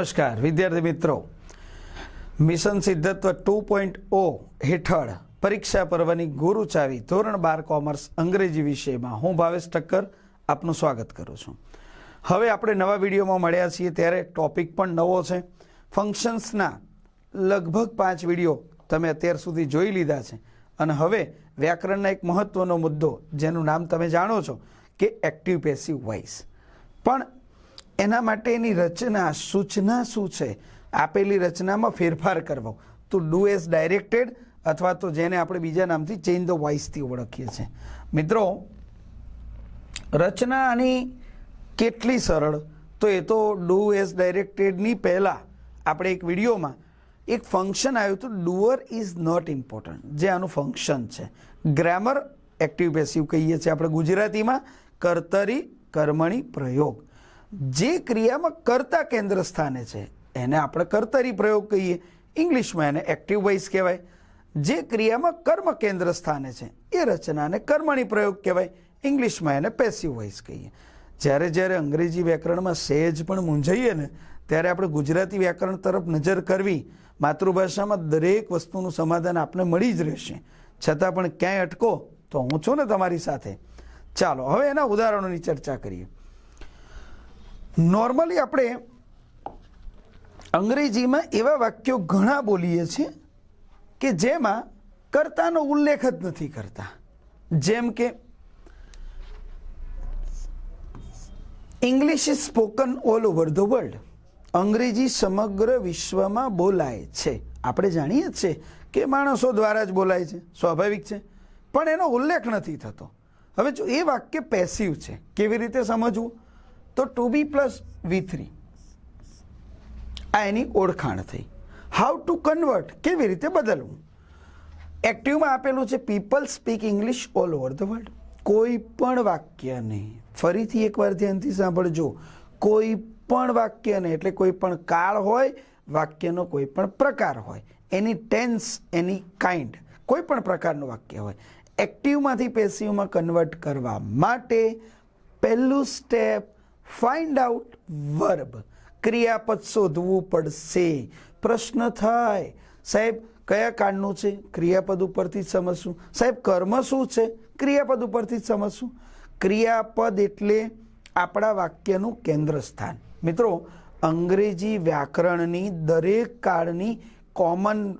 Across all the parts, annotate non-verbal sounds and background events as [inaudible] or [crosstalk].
નમસ્કાર, વિદ્યાર્થી મિત્રો. મિશન સિદ્ધત્વ ટુ પોઈન્ટ ઓ હેઠળ પરીક્ષા પર્વની ગુરુ ચાવી ધોરણ બાર કોમર્સ અંગ્રેજી વિષયમાં હું ભાવેશ ઠક્કર આપનું સ્વાગત કરું છું. હવે આપણે નવા વિડીયોમાં મળ્યા છીએ ત્યારે ટોપિક પણ નવો છે. ફંક્શન્સના લગભગ પાંચ વીડિયો તમે અત્યાર સુધી જોઈ લીધા છે. અને હવે વ્યાકરણના એક મહત્વનો મુદ્દો, જેનું નામ તમે જાણો છો, કે એક્ટિવ પેસિવ વોઇસ પણ એના માટેની રચના સૂચના શું છે? આપેલી રચનામાં ફેરફાર કરવો. તો ડુ એઝ ડાયરેક્ટેડ અથવા તો જેને આપણે બીજા નામથી ચેન્જ ધ વોઇસથી ઓળખીએ છીએ. મિત્રો રચના આની કેટલી સરળ? તો એ તો ડુ એઝ ડાયરેક્ટેડની પહેલાં આપણે એક વિડીયોમાં એક ફંક્શન આવ્યું હતું ડુઅર ઇઝ નોટ ઇમ્પોર્ટન્ટ જે આનું ફંક્શન છે. ગ્રામર એક્ટિવ પેસિવ કહીએ છીએ આપણે ગુજરાતીમાં, કર્તરી, કર્મણી, પ્રયોગ. જે ક્રિયામાં કર્તા કેન્દ્ર સ્થાને છે, એને આપણે કર્તરી પ્રયોગ કહીએ. ઇંગ્લિશમાં એને એક્ટિવ વોઇસ કહેવાય. જે ક્રિયામાં કર્મ કેન્દ્ર સ્થાને છે, એ રચનાને કર્મણી પ્રયોગ કહેવાય. ઇંગ્લિશમાં એને પેસિવ વોઇસ કહીએ. જ્યારે જ્યારે અંગ્રેજી વ્યાકરણમાં સહેજ પણ મૂંઝાઈએ ને, ત્યારે આપણે ગુજરાતી વ્યાકરણ તરફ નજર કરવી, માતૃભાષામાં દરેક વસ્તુનું સમાધાન આપને મળી જ રહેશે. છતાં પણ ક્યાંય અટકો, તો હું છું ને તમારી સાથે. ચાલો, હવે એના ઉદાહરણોની ચર્ચા કરીએ. નોર્મલી આપણે અંગ્રેજીમાં એવા વાક્યો ઘણા બોલીએ છીએ કે જેમાં કર્તાનો ઉલ્લેખ જ નથી કરતા. જેમ કે English is spoken all over the world અંગ્રેજી સમગ્ર વિશ્વમાં બોલાય છે. આપણે જાણીએ છીએ કે માણસો દ્વારા જ બોલાય છે. સ્વાભાવિક છે. પણ એનો ઉલ્લેખ નથી થતો. હવે જો એ વાક્ય પેસિવ છે, કેવી રીતે સમજવું? તો to be plus V three. આ એની ઓળખાણ થઈ. હાઉ ટુ કન્વર્ટ કેવી રીતે બદલવું? એક્ટિવમાં આપેલું છે people speak English all over the world કોઈ પણ વાક્યને ફરીથી એકવાર ધ્યાનથી સાંભળજો. કોઈ પણ વાક્યને, એટલે કોઈ પણ કાળ હોય, વાક્યનો કોઈ પણ પ્રકાર હોય. એની ટેન્સ એની કાઇન્ડ કોઈ પણ પ્રકારનું વાક્ય હોય. એક્ટિવમાંથી પેસિવમાં કન્વર્ટ કરવા માટે પહેલું સ્ટેપ ફાઇન્ડ આઉટ વર્બ ક્રિયાપદ શોધવું પડશે. પ્રશ્ન થાય. સાહેબ, કયા કાળનું છે? ક્રિયાપદ ઉપરથી જ સમજશું. સાહેબ, કર્મ શું છે? ક્રિયાપદ ઉપરથી જ સમજશું. ક્રિયાપદ એટલે આપણા વાક્યનું કેન્દ્ર સ્થાન મિત્રો, અંગ્રેજી વ્યાકરણની દરેક કાળની કોમન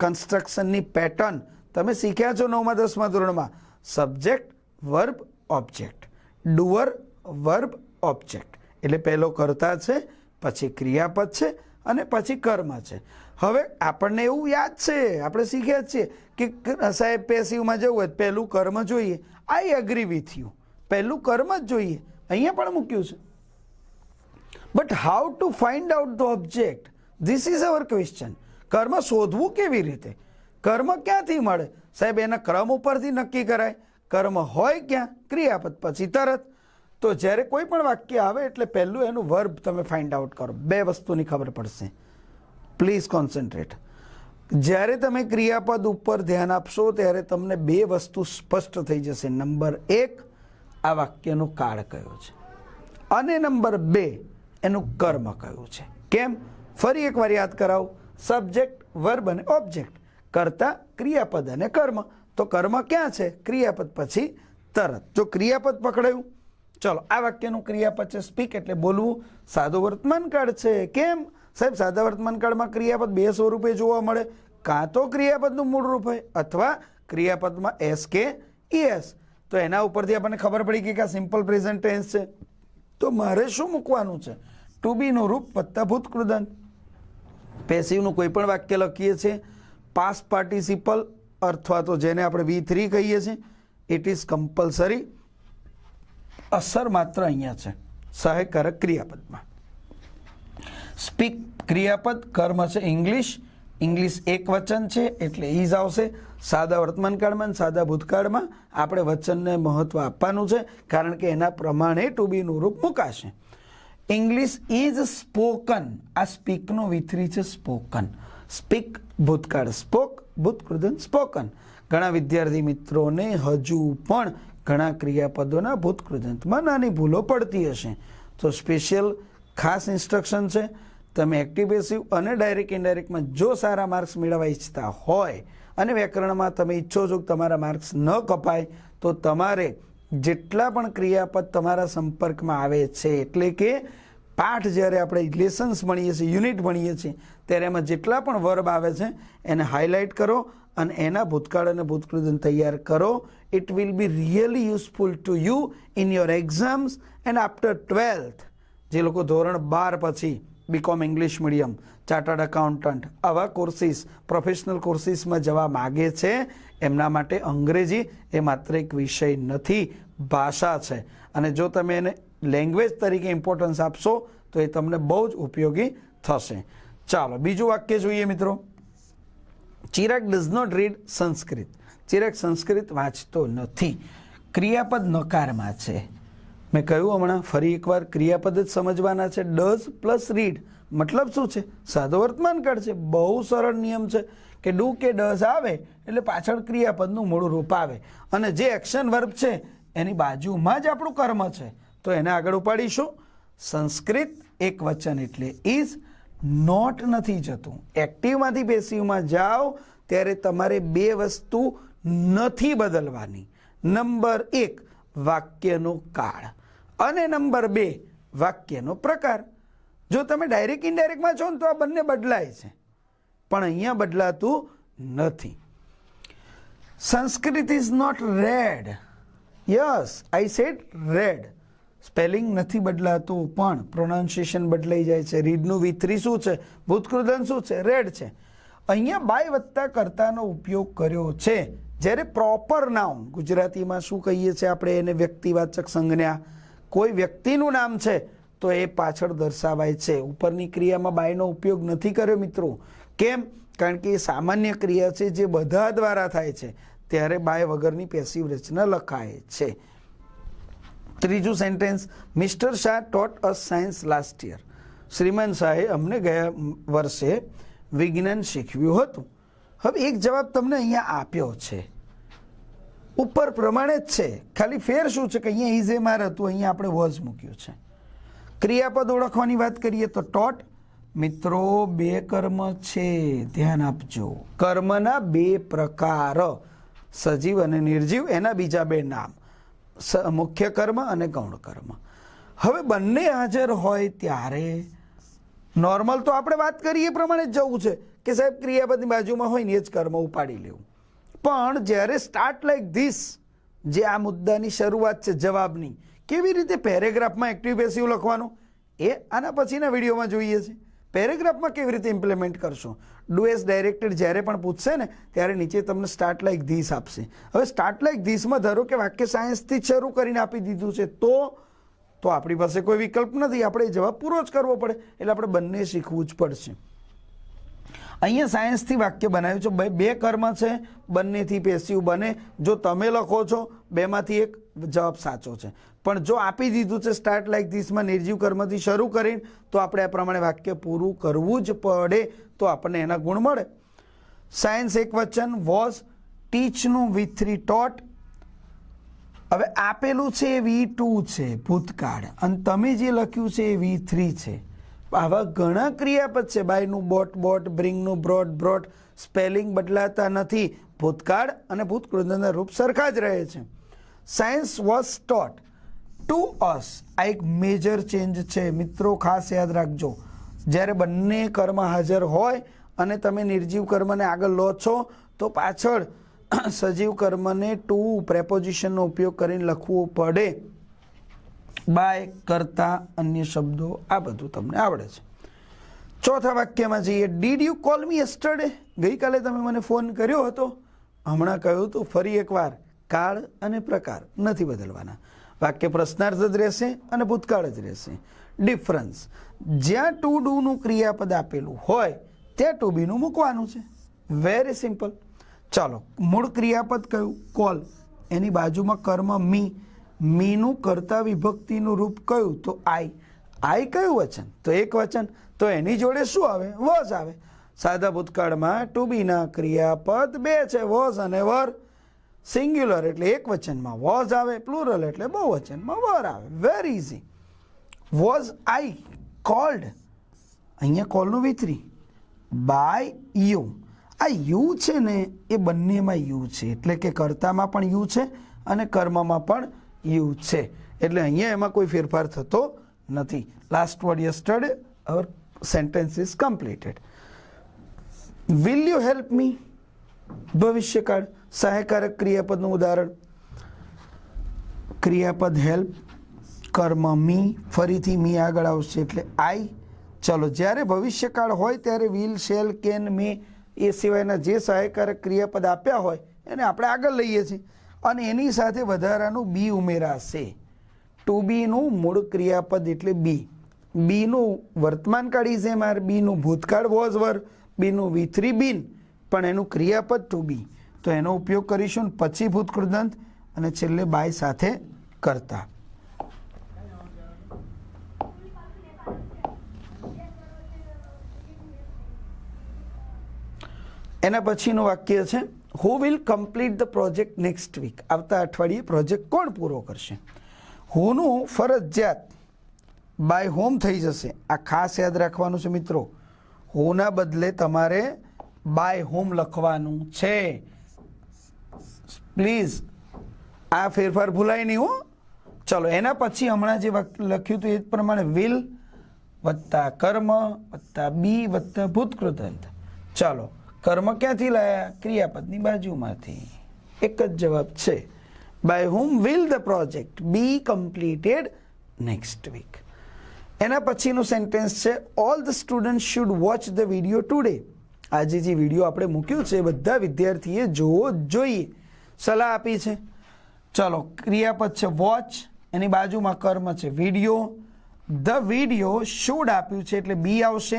કન્સ્ટ્રક્શનની પેટર્ન તમે શીખ્યા છો નવમા, દસમા ધોરણમાં. Subject verb object doer verb object એટલે પહેલો કરતા છે, પછી ક્રિયાપદ છે અને પછી કર્મ છે. હવે આપણને એવું યાદ છે, આપણે શીખ્યા છીએ કે સાહેબ પેસિવમાં જવું હોય પહેલું કર્મ જોઈએ. આઈ એગ્રી વિથ યુ પહેલું કર્મ જ જોઈએ. અહીંયા પણ મૂક્યું છે. But how to find out the object this is our question કર્મ શોધવું કેવી રીતે? કર્મ ક્યાંથી મળે? સાહેબ, એના ક્રમ ઉપરથી નક્કી કરાય. કર્મ હોય ક્યાં? ક્રિયાપદ, પછી તરત. તો જ્યારે કોઈ પણ વાક્ય આવે એટલે પહેલું એનું વર્બ તમે ફાઇન્ડ આઉટ કરો. બે વસ્તુની ખબર પડશે. પ્લીઝ કોન્સન્ટ્રેટ જ્યારે તમે ક્રિયાપદ ઉપર ધ્યાન આપશો, ત્યારે તમને બે વસ્તુ સ્પષ્ટ થઈ જશે. નંબર એક, આ વાક્યનો કાળ કયો છે? અને નંબર બે, એનું કર્મ કયું છે? કેમ? ફરી એકવાર યાદ કરાવો. સબ્જેક્ટ વર્બ અને ઓબ્જેક્ટ કરતા ક્રિયાપદ અને કર્મ. તો કર્મ ક્યાં છે? ક્રિયાપદ પછી તરત. જો ક્રિયાપદ પકડાયું ચલો, આ વાક્યનું ક્રિયાપદ છે સ્પીક એટલે બોલવું સાદો વર્તમાન કાળ છે. કેમ? સાહેબ, સાદા વર્તમાન કાળમાં ક્રિયાપદ બે સ્વરૂપે જોવા મળે. કાં તો ક્રિયાપદનું મૂળ રૂપ હોય, અથવા ક્રિયાપદમાં એસ કે એસ તો એના ઉપરથી આપણને ખબર પડી કે આ સિમ્પલ પ્રેઝન્ટ ટેન્સ છે. તો મારે શું મૂકવાનું છે? ટુ બીનું રૂપ વત્તા ભૂતકૃદંત પેસિવનું કોઈ પણ વાક્ય લખીએ છીએ. પાસ પાર્ટિસિપલ અથવા તો જેને આપણે વી થ્રી કહીએ છીએ ઇટ ઇઝ કમ્પલસરી અસર માત્ર અહીંયા છે. સહાયકારક ક્રિયાપદમાં. સ્પીક ક્રિયાપદ, કર્મ છે ઇંગ્લિશ ઇંગ્લિશ એક વચન છે, એટલે ઇઝ આવશે. સાદા વર્તમાનકાળમાં સાદા ભૂતકાળમાં આપણે વચનને મહત્વ આપવાનું છે, કારણ કે એના પ્રમાણે ટુ બીનું રૂપ મુકાશે. ઇંગ્લિશ ઇઝ સ્પોકન આ સ્પીકનો વિથરી છે સ્પોકન સ્પીક ભૂતકાળ સ્પોક ભૂતકૃદન સ્પોકન ઘણા વિદ્યાર્થી મિત્રોને હજુ પણ ઘણા ક્રિયાપદોના ભૂતકૃદંતમાં નાની ભૂલો પડતી હશે. તો સ્પેશિયલ ખાસ ઇન્સ્ટ્રક્શન છે. તમે એક્ટિવ પેસિવ અને ડાયરેક્ટ ઇનડાયરેક્ટમાં જો સારા માર્ક્સ મેળવવા ઈચ્છતા હોય અને વ્યાકરણમાં તમે ઈચ્છો છો કે તમારા માર્ક્સ ન કપાય, તો તમારે જેટલા પણ ક્રિયાપદ તમારા સંપર્કમાં આવે છે, એટલે કે પાઠ જ્યારે આપણે લેસન્સ ભણીએ છીએ યુનિટ ભણીએ છીએ, ત્યારે એમાં જેટલા પણ વર્બ આવે છે, એને હાઇલાઇટ કરો અને એના ભૂતકાળ અને ભૂતકૃદન તૈયાર કરો. It will be really useful to you in your exams and after twelfth જે લોકો ધોરણ બાર પછી BCom English medium chartered accountant આવા કોર્સિસ પ્રોફેશનલ કોર્સિસમાં જવા માગે છે. એમના માટે અંગ્રેજી એ માત્ર એક વિષય નથી, ભાષા છે. અને જો તમે એને લેંગ્વેજ તરીકે ઇમ્પોર્ટન્સ આપશો, તો એ તમને બહુ જ ઉપયોગી થશે. ચાલો, બીજું વાક્ય જોઈએ મિત્રો. Chirag does not read Sanskrit. Chirag Sanskrit વાંચતો નથી. ક્રિયાપદ નકારમાં છે. મેં કહ્યું હમણાં, ફરી એકવાર ક્રિયાપદ જ સમજવાના છે. ડઝ પ્લસ રીડ મતલબ શું છે? સાદો વર્તમાન કાળ છે. બહુ સરળ નિયમ છે કે ડુ કે ડઝ આવે એટલે પાછળ ક્રિયાપદનું મૂળ રૂપ આવે. અને જે એક્શન વર્બ છે, એની બાજુમાં જ આપણું કર્મ છે. તો એને આગળ ઉપાડીશું. સંસ્કૃત એક વચન એટલે ઇઝ નોટ નથી જતું. એક્ટિવમાંથી પેસિવમાં જાઓ, ત્યારે તમારે બે વસ્તુ નથી બદલવાની. નંબર એક, વાક્યનો કાળ. અને નંબર બે, વાક્યનો પ્રકાર. જો તમે ડાયરેક્ટ ઇનડાયરેક્ટમાં છો ને તો આ બંને બદલાય છે. પણ અહીંયા બદલાતું નથી. Sanskrit is not read yes I said read spelling નથી બદલાતું, પણ પ્રોનાઉન્સિએશન બદલાઈ જાય છે. રીડનું વિથરી શું છે? ભૂતકૃદન શું છે? રેડ છે. અહીંયા બાય વત્તા કર્તાનો ઉપયોગ કર્યો છે. જ્યારે પ્રોપર નાઉન, ગુજરાતીમાં શું કહીએ છીએ આપણે એને વ્યક્તિવાચક સંજ્ઞા? કોઈ વ્યક્તિનું નામ છે, તો એ પાછળ દર્શાવાય છે. ઉપરની ક્રિયામાં બાયનો ઉપયોગ નથી કર્યો મિત્રો. કેમ? કારણ કે એ સામાન્ય ક્રિયા છે જે બધા દ્વારા થાય છે. ત્યારે બાય વગરની પેસિવ રચના લખાય છે. ત્રીજું sentence Mister Shah taught us science last year શ્રીમાન શાહે અમને ગયા વર્ષે વિજ્ઞાન શીખવ્યું હતું. હવે એક જવાબ તમને અહીંયા આપ્યો છે. ઉપર પ્રમાણે જ છે. ખાલી ફેર શું છે કે અહીંયા ઇઝ માર હતું, અહીંયા આપણે વોઝ મૂક્યું છે. ક્રિયાપદ ઓળખવાની વાત કરીએ તો ટોટ મિત્રો, બે કર્મ છે, ધ્યાન આપજો. કર્મના બે પ્રકાર, સજીવ અને નિર્જીવ, એના બીજા બે નામ. મુખ્ય કર્મ અને ગૌણ કર્મ. હવે બંને હાજર હોય ત્યારે નોર્મલ તો આપણે વાત કરીએ એ પ્રમાણે જ જવું છે કે સાહેબ ક્રિયાપદની બાજુમાં હોય ને એ જ કર્મ ઉપાડી લેવું. પણ જ્યારે સ્ટાર્ટ લાઈક ધીસ જે આ મુદ્દાની શરૂઆત છે જવાબની, કેવી રીતે પેરેગ્રાફમાં એક્ટિવ પેસિવ લખવાનું, એ આના પછીના વિડીયોમાં જોઈએ છે. પેરેગ્રાફમાં કેવી રીતે ઇમ્પ્લિમેન્ટ કરશો? ડુ એઝ ડાયરેક્ટેડ જ્યારે પણ પૂછશે ને, ત્યારે નીચે તમને સ્ટાર્ટ લાઇક ધીસ આપશે. હવે સ્ટાર્ટ લાઇક ધીસમાં ધારો કે વાક્ય સાયન્સથી શરૂ કરીને આપી દીધું છે, તો? તો આપણી પાસે કોઈ વિકલ્પ નથી. આપણે જવાબ પૂરો જ કરવો પડે. એટલે આપણે બંને શીખવું જ પડશે. અહીંયા સાયન્સથી વાક્ય બનાવ્યું છે. બે- બે કર્મ છે. બંનેથી પેસિવ બને. જો તમે લખો છો, બેમાંથી એક જવાબ સાચો છે. પણ જો આપી દીધું છે સ્ટાર્ટ લાઇક ધીસમાં નિર્જીવ કર્મથી શરૂ કરીને, તો આપણે આ પ્રમાણે વાક્ય પૂરું કરવું જ પડે, તો આપણને એના ગુણ મળે. સાયન્સ એક વચન વોઝ ટીચનું વી થ્રી ટોટ હવે આપેલું છે એ વી ટુ છે, ભૂતકાળ. અને તમે જે લખ્યું છે એ વી થ્રી છે. આવા ઘણા ક્રિયાપદ છે. બાયનું બોટ બોટ બ્રિંગનું બ્રોડ બ્રોટ સ્પેલિંગ બદલાતા નથી. ભૂતકાળ અને ભૂતકૃદના રૂપ સરખા જ રહે છે. Science was taught to us આ એક મેજર ચેન્જ છે. મિત્રો, ખાસ યાદ રાખજો. જ્યારે બંને કર્મ હાજર હોય અને તમે નિર્જીવ કર્મને આગળ લો છો, તો પાછળ [coughs] સજીવ કર્મને ટુ પ્રેપોઝિશનનો ઉપયોગ કરીને લખવું પડે. બાય કરતા અન્ય શબ્દો, આ બધું તમને આવડે છે. ચોથા વાક્યમાં જઈએ. Did you call me yesterday ગઈકાલે તમે મને ફોન કર્યો હતો. હમણાં કહ્યું હતું ફરી એકવાર. કાળ અને પ્રકાર નથી બદલવાના. વાક્ય પ્રશ્નાર્થ જ રહેશે અને ભૂતકાળ જ રહેશે. ડિફરન્સ જ્યાં ટુ ડુનું ક્રિયાપદ આપેલું હોય, ત્યાં ટુ બીનું મૂકવાનું છે. વેરી સિમ્પલ ચાલો, મૂળ ક્રિયાપદ કયું? કોલ. એની બાજુમાં કર્મ મી. મીનું કરતા વિભક્તિનું રૂપ કયું? તો આઈ. આઈ કયું વચન? તો એક વચન. તો એની જોડે શું આવે? વોઝ આવે. સાદા ભૂતકાળમાં ટુ બીના ક્રિયાપદ બે છે. વોઝ અને વર. સિંગ્યુલર એટલે એક વચનમાં વોઝ આવે પ્લુરલ એટલે બહુ વચનમાં વર આવે. Very easy was I called અહીંયા કોલનું વિતરી. બાય યુ આ યુ છે ને, એ બંનેમાં યુ છે. એટલે કે કર્તામાં પણ યુ છે અને કર્મમાં પણ યુ છે. એટલે અહીંયા એમાં કોઈ ફેરફાર થતો નથી. Last word yesterday our sentence is completed will you help me ભવિષ્યકાળ. સહાયકારક ક્રિયાપદનું ઉદાહરણ. ક્રિયાપદ હેલ્પ, કર્મ મી, ફરીથી મી આગળ આવશે એટલે આઈ. ચલો, જ્યારે ભવિષ્યકાળ હોય ત્યારે વિલ, શેલ, કેન, મે એ સિવાયના જે સહાયકારક ક્રિયાપદ આપ્યા હોય એને આપણે આગળ લઈએ છીએ. અને એની સાથે વધારાનું બી ઉમેરાશે. ટુ બીનું મૂળ ક્રિયાપદ એટલે બી. બીનું વર્તમાન કાળ ઇઝ એમ આર બીનું ભૂતકાળ વોઝ વર બીનું વિથરી બીન, પણ એનું ક્રિયાપદ ટુ બી. તો એનો ઉપયોગ કરીશું પછી ભૂતકૃદંત અને છેલ્લે બાય સાથે કરતા. એના પછીનું વાક્ય છે who will complete the project next week આવતા અઠવાડિયે પ્રોજેક્ટ કોણ પૂરો કરશે? હુનું ફરજિયાત બાય હોમ થઈ જશે? આ ખાસ યાદ રાખવાનું છે મિત્રો. હોના બદલે તમારે બાય હોમ લખવાનું છે? પ્લીઝ, આ ફેરફાર ભૂલાય નહીં હો. ચલો, એના પછી હમણાં જે લખ્યું હતું એ પ્રમાણે વિલ વત્તા કર્મ વત્તા બી વત્તા ભૂતકૃતંત ચાલો, કર્મ ક્યાંથી લાયા? ક્રિયાપદની બાજુમાંથી. એક જ જવાબ છે by whom will the project be completed next week એના પછીનું સેન્ટેન્સ છે all the student should watch the video today આજે જે વીડિયો આપણે મૂક્યો છે, એ બધા વિદ્યાર્થીએ જોવો જોઈએ. સલાહ આપી છે. ચલો, ક્રિયાપદ છે વોચ એની બાજુમાં કર્મ છે વીડિયો ધ વીડિયો શુડ આપ્યું છે એટલે બી આવશે.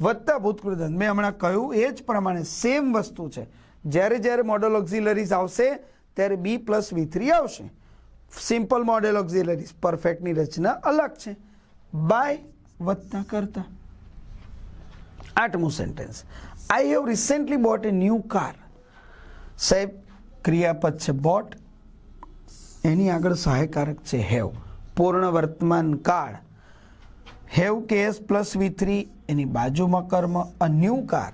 વધતા ભૂતકૃદંત મેં હમણાં કહ્યું એ જ પ્રમાણે સેમ વસ્તુ છે. જ્યારે જ્યારે મોડલ ઓક્ઝિલરીઝ આવશે, ત્યારે બી પ્લસ વી થ્રી આવશે. સિમ્પલ મોડેલ ઓક્ઝિલરીઝ પરફેક્ટની રચના અલગ છે. બાય વધતા કરતા. આઠમું sentence I have recently bought a new car સાહેબ ક્રિયાપદ છે બોટ. એની આગળ સહાયકારક છે હેવ. પૂર્ણ વર્તમાન કાળ. Have case plus V three. એની બાજુમાં કર્મ, અ ન્યુ કાર.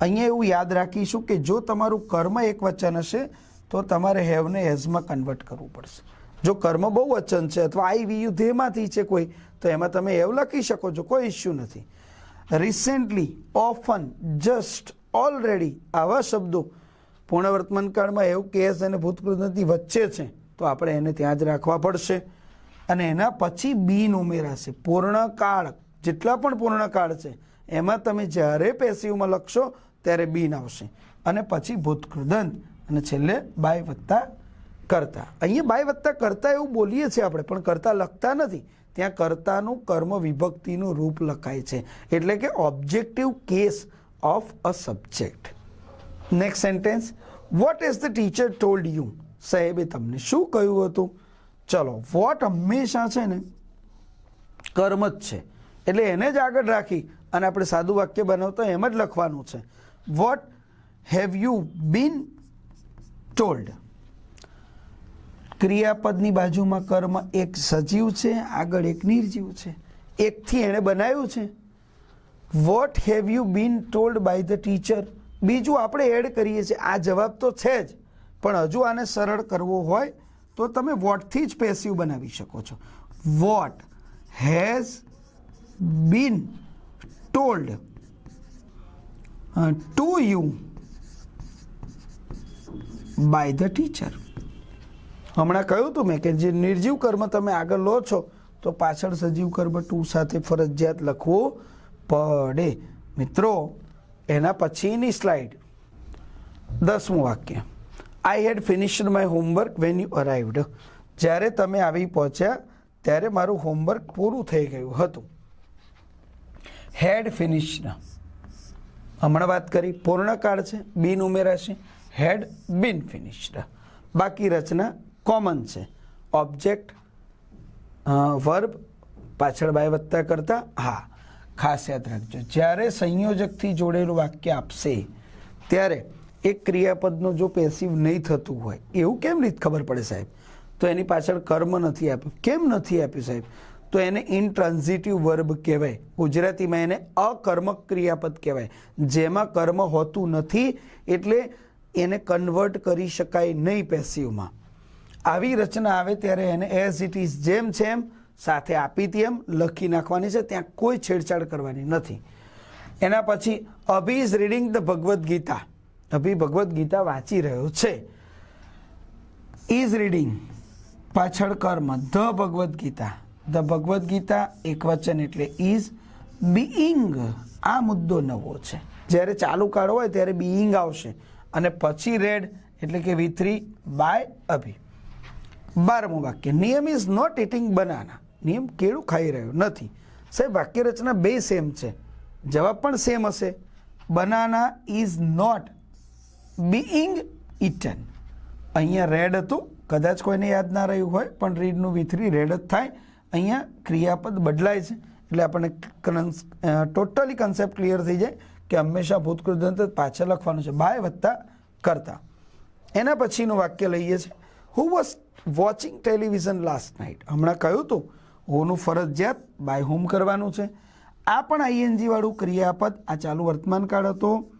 અહીંયા એવું યાદ રાખીશું કે જો તમારું કર્મ એક વચન હશે, તો તમારે હેવને હેઝમાં કન્વર્ટ કરવું પડશે. જો કર્મ બહુ વચન છે અથવા આઈ વી યુ ધેમાંથી છે કોઈ, તો એમાં તમે હેવ લખી શકો છો, કોઈ ઇસ્યુ નથી. રિસેન્ટલી ઓફન જસ્ટ ઓલરેડી આવા શબ્દો પૂર્ણ વર્તમાન કાળમાં એવું કેસ અને ભૂતપૂર્વની વચ્ચે છે, તો આપણે એને ત્યાં જ રાખવા પડશે. અને એના પછી બીન ઉમેરાશે. પૂર્ણકાળ જેટલા પણ પૂર્ણકાળ છે, એમાં તમે જ્યારે પેસિવમાં લખશો, ત્યારે બીન આવશે. અને પછી ભૂતકૃદંત અને છેલ્લે બાય વત્તા કરતા. અહીંયા બાય વત્તા કરતા એવું બોલીએ છીએ આપણે, પણ કરતા લખતા નથી. ત્યાં કરતાનું કર્મ વિભક્તિનું રૂપ લખાય છે. એટલે કે objective case of a subject next sentence what is the teacher told you સાહેબે તમને શું કહ્યું હતું? ચલો વોટ હંમેશા છે ને, કર્મ જ છે. એટલે એને જ આગળ રાખી અને આપણે સાદું વાક્ય બનાવતા એમ જ લખવાનું છે. What have you been told ક્રિયાપદની બાજુમાં કર્મ એક સજીવ છે, આગળ એક નિર્જીવ છે. એકથી એણે બનાવ્યું છે. What have you been told by the teacher બીજું આપણે એડ કરીએ છીએ. આ જવાબ તો છે જ, પણ હજુ આને સરળ કરવો હોય તો તમે વોટથી જ પેસિવ બનાવી શકો છો. What has been told to you by the teacher હમણાં કહ્યું હતું મેં કે જે નિર્જીવ કર્મ તમે આગળ લો છો, તો પાછળ સજીવ કર્મ ટુ સાથે ફરજિયાત લખવું પડે. મિત્રો એના પછીની સ્લાઇડ દસમું વાક્ય. I had finished my homework when you arrived જ્યારે તમે આવી પહોંચ્યા, ત્યારે મારું હોમવર્ક પૂરું થઈ ગયું હતું. હેડ ફિનિશ્ડ હમણાં વાત કરી પૂર્ણકાળ છે, બિન ઉમેરાશે. હેડ બિન ફિનિશ્ડ બાકી રચના કોમન છે. ઓબ્જેક્ટ વર્બ પાછળ બાય વત્તા કરતા હા. ખાસ યાદ રાખજો. જ્યારે સંયોજકથી જોડેલું વાક્ય આપશે, ત્યારે એક ક્રિયાપદનું જો પેસિવ નહીં થતું હોય, એવું કેમ રીત ખબર પડે સાહેબ? તો એની પાછળ કર્મ નથી આપ્યું. કેમ નથી આપ્યું સાહેબ? તો એને ઇનટ્રાન્ઝિટિવ વર્બ કહેવાય. ગુજરાતીમાં એને અકર્મક ક્રિયાપદ કહેવાય. જેમાં કર્મ હોતું નથી, એટલે એને કન્વર્ટ કરી શકાય નહીં પેસિવમાં આવી રચના આવે ત્યારે એને એઝ ઇટ ઇઝ જેમ છે એમ સાથે આપી હતી એમ, લખી નાખવાની છે, ત્યાં કોઈ છેડછાડ કરવાની નથી. એના પછી, Abhi is reading the Bhagavad Gita Abhi Bhagavad Gita વાંચી રહ્યો છે. ઇઝ રીડિંગ પાછળ કર્મ. ધ ભગવદ્ ગીતા ધ ભગવદ્ ગીતા એક વચન એટલે ઇઝ બીઈંગ આ મુદ્દો નવો છે. જ્યારે ચાલુ કાળ હોય ત્યારે બીઈંગ આવશે. અને પછી રેડ એટલે કે વી બાય અભી. બારમું વાક્ય. નિયમ ઇઝ નોટ ઇટિંગ બનાના નિયમ કેળું ખાઈ રહ્યો નથી. સાહેબ વાક્ય રચના બે સેમ છે. જવાબ પણ સેમ હશે. Banana is not being eaten અહીંયા રેડ હતું. કદાચ કોઈને યાદ ના રહ્યું હોય, પણ રીડનું વિથરી રેડ જ થાય. અહીંયા ક્રિયાપદ બદલાય છે. એટલે આપણને ટોટલી કન્સેપ્ટ ક્લિયર થઈ જાય કે હંમેશા ભૂતકૃદંત જ પાછળ લખવાનું છે. બાય વત્તા કરતા. એના પછીનું વાક્ય લઈએ છે. Who was watching television last night હમણાં કહ્યું હતું હોનું ફરજિયાત બાય હોમ કરવાનું છે. આ પણ આઈએનજીવાળું ક્રિયાપદ, આ ચાલુ વર્તમાન કાળ હતો.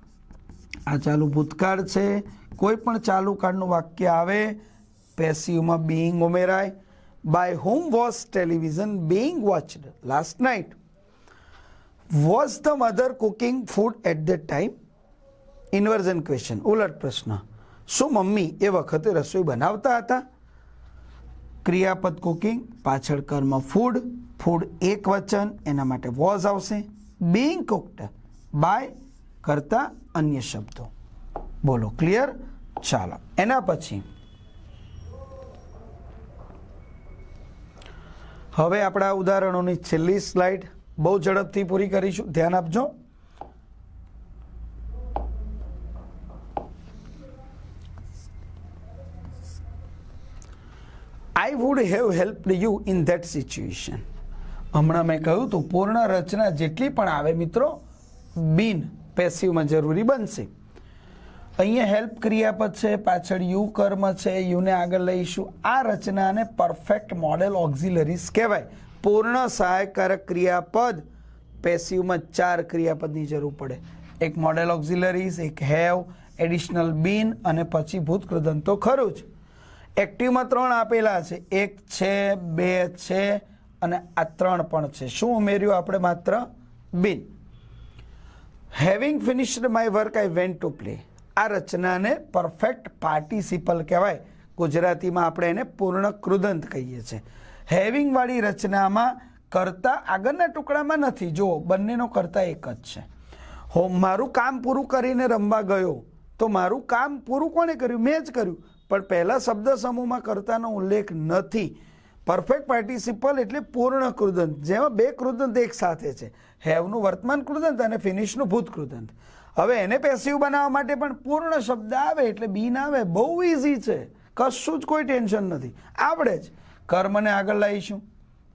આ ચાલુ ભૂતકાળ છે. કોઈ પણ ચાલુ કાળનું વાક્ય આવે, પેસિવમાં બીઈંગ ઉમેરાય. By whom was television being watched last night was the mother cooking food at the time inversion question ઉલટ પ્રશ્ન. શું મમ્મી એ વખતે રસોઈ બનાવતા હતા? ક્રિયાપદ કુકિંગ પાછળ કર્મ ફૂડ ફૂડ એક વચન, એના માટે વોઝ આવશે. બિંગ કુકડ બાય કરતા અન્ય શબ્દો. બોલો ક્લિયર ચાલો, એના પછી. હવે આપણા ઉદાહરણોની છેલ્લી સ્લાઇડ બહુ ઝડપથી પૂરી કરીશું. ધ્યાન આપજો. I would have help you in that situation હમણાં મેં કહ્યું હતું પૂર્ણ રચના જેટલી પણ આવે મિત્રો, બિન પેસિવમાં જરૂરી બનશે. અહીંયા હેલ્પ ક્રિયાપદ છે, પાછળ યુ કર્મ છે, યુને આગળ લઈશું. આ રચનાને પરફેક્ટ મોડેલ ઓક્ઝિલરીઝ કહેવાય. પૂર્ણ સહાયકારક ક્રિયાપદ પેસિવમાં ચાર ક્રિયાપદની જરૂર પડે. એક મોડેલ ઓક્ઝિલરીઝ એક હેવ એડિશનલ બિન અને પછી ભૂતકૃદંત તો ખરું જ. એક્ટિવમાં ત્રણ આપેલા છે. એક છે, બે છે અને આ ત્રણ પણ છે. શું ઉમેર્યું આપણે માત્ર? Been. Having finished my work I went to play આ રચનાને પરફેક્ટ પાર્ટિસિપલ કહેવાય. ગુજરાતીમાં આપણે એને પૂર્ણ કૃદંત કહીએ છીએ. હેવિંગવાળી રચનામાં કરતા આગળના ટુકડામાં નથી. જો બંનેનો કરતા એક જ છે. હો, મારું કામ પૂરું કરીને રમવા ગયો તો મારું કામ પૂરું કોણે કર્યું? મેં જ કર્યું. પણ પહેલા શબ્દ સમૂહમાં કરતાનો ઉલ્લેખ નથી. પરફેક્ટ પાર્ટિસિપલ એટલે પૂર્ણ કૃદંત, જેમાં બે કૃદંત એક સાથે છે. હેવનું વર્તમાન કૃદંત અને ફિનિશનું ભૂત કૃદંત. હવે એને પેસિવ બનાવવા માટે પણ પૂર્ણ શબ્દ આવે એટલે બીન આવે, બહુ ઇઝી છે. કશું જ કોઈ ટેન્શન નથી. આવડે જ. કર્મને આગળ લાવીશું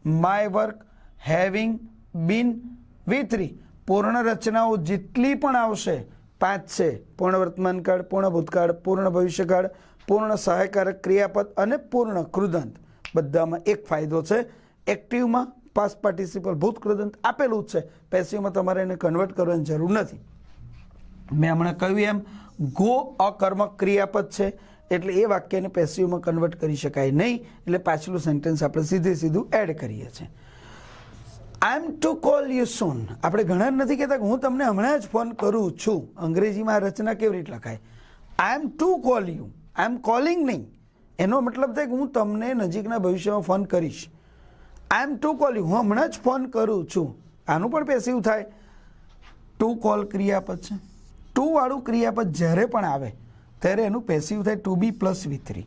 માય વર્ક હેવિંગ બિન વિથરી પૂર્ણ રચનાઓ જેટલી પણ આવશે, પાંચ છે. પૂર્ણ વર્તમાન કાળ, પૂર્ણ ભૂતકાળ, પૂર્ણ ભવિષ્યકાળ પૂર્ણ સહાયકારક ક્રિયાપદ અને પૂર્ણ કૃદંત. બધામાં એક ફાયદો છે. એક્ટિવમાં પાસ પાર્ટિસિપલ ભૂત કૃદંત આપેલું જ છે. પેસિવમાં તમારે એને કન્વર્ટ કરવાની જરૂર નથી. મેં હમણાં કહ્યું એમ, ગો અકર્મક ક્રિયાપદ છે. એટલે એ વાક્યને પેસિવમાં કન્વર્ટ કરી શકાય નહીં. એટલે પાછલું સેન્ટેન્સ આપણે સીધે સીધું એડ કરીએ છીએ. I am to call you soon આપણે ઘણા નથી કહેતા કે હું તમને હમણાં જ ફોન કરું છું. અંગ્રેજીમાં રચના કેવી રીતે લખાય? I am to call you I am calling નહીં. એનો મતલબ થાય કે હું તમને નજીકના ભવિષ્યમાં ફોન કરીશ. I am to calling. હું હમણાં જ ફોન કરું છું. આનું પણ પેસિવ થાય. ટુ કોલ ક્રિયાપદ છે. ટુ વાળું ક્રિયાપદ જ્યારે પણ આવે, ત્યારે એનું પેસિવ થાય to be plus V three.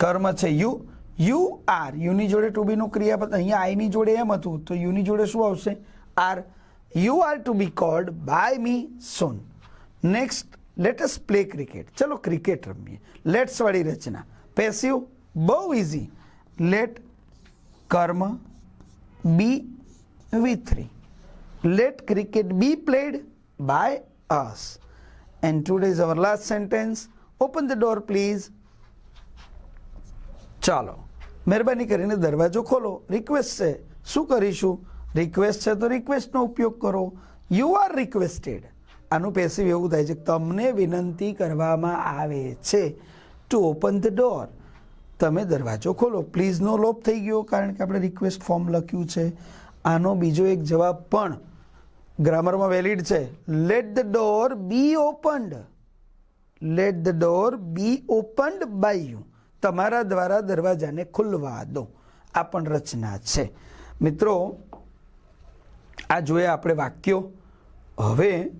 કર્મ છે. You you are. યુની જોડે ટુ બીનું ક્રિયાપદ. અહીંયા આઈની જોડે એમ હતું. તો યુની જોડે શું આવશે? Are. You are to be called by me soon. Next let's play cricket ચલો ક્રિકેટ રમીએ લેટ્સ વાળી રચના પેસિવ બહુ ઇઝી લેટ કર્મ be V three let cricket be played by us and today is our last sentence open the door please ચાલો, મહેરબાની કરીને દરવાજો ખોલો। રિક્વેસ્ટ છે. શું કરીશું? રિક્વેસ્ટ છે તો રિક્વેસ્ટનો ઉપયોગ કરો। યુ આર રિક્વેસ્ટેડ આનું પેસિવ એવું થાય છે તમને વિનંતી કરવામાં આવે છે. ટુ ઓપન ધ ડોર તમે દરવાજો ખોલો. પ્લીઝનો લોપ થઈ ગયો કારણ કે આપણે રિક્વેસ્ટ ફોર્મ લખ્યું છે. આનો બીજો એક જવાબ પણ ગ્રામરમાં વેલિડ છે. Let the door be opened let the door be opened by you તમારા દ્વારા દરવાજાને ખુલવા દો. આ પણ રચના છે. મિત્રો, આ જોયા આપણે વાક્યો. હવે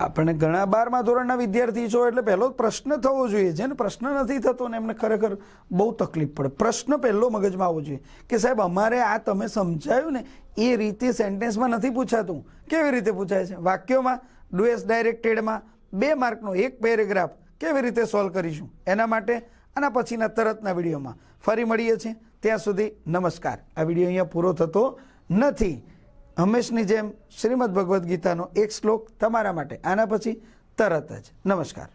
આપણે ઘણા બારમા ધોરણના વિદ્યાર્થી છો એટલે પહેલો પ્રશ્ન થવો જોઈએ. જેને પ્રશ્ન નથી થતો ને એમને ખરેખર બહુ તકલીફ પડે. પ્રશ્ન પહેલો મગજમાં આવવો જોઈએ કે સાહેબ, અમારે આ તમે સમજાયું ને, એ રીતે સેન્ટેન્સમાં નથી પૂછાતું. કેવી રીતે પૂછાય છે? વાક્યોમાં, ડુએસ ડાયરેક્ટેડમાં બે માર્કનો એક પેરેગ્રાફ કેવી રીતે સોલ્વ કરીશું? એના માટે આના પછીના તરતના વિડીયોમાં ફરી મળીએ છીએ. ત્યાં સુધી નમસ્કાર. આ વીડિયો અહીંયા પૂરો થતો નથી. હંમેશની જેમ શ્રીમદ ભગવદ્ ગીતાનો એક શ્લોક તમારા માટે. આના પછી તરત જ. નમસ્કાર.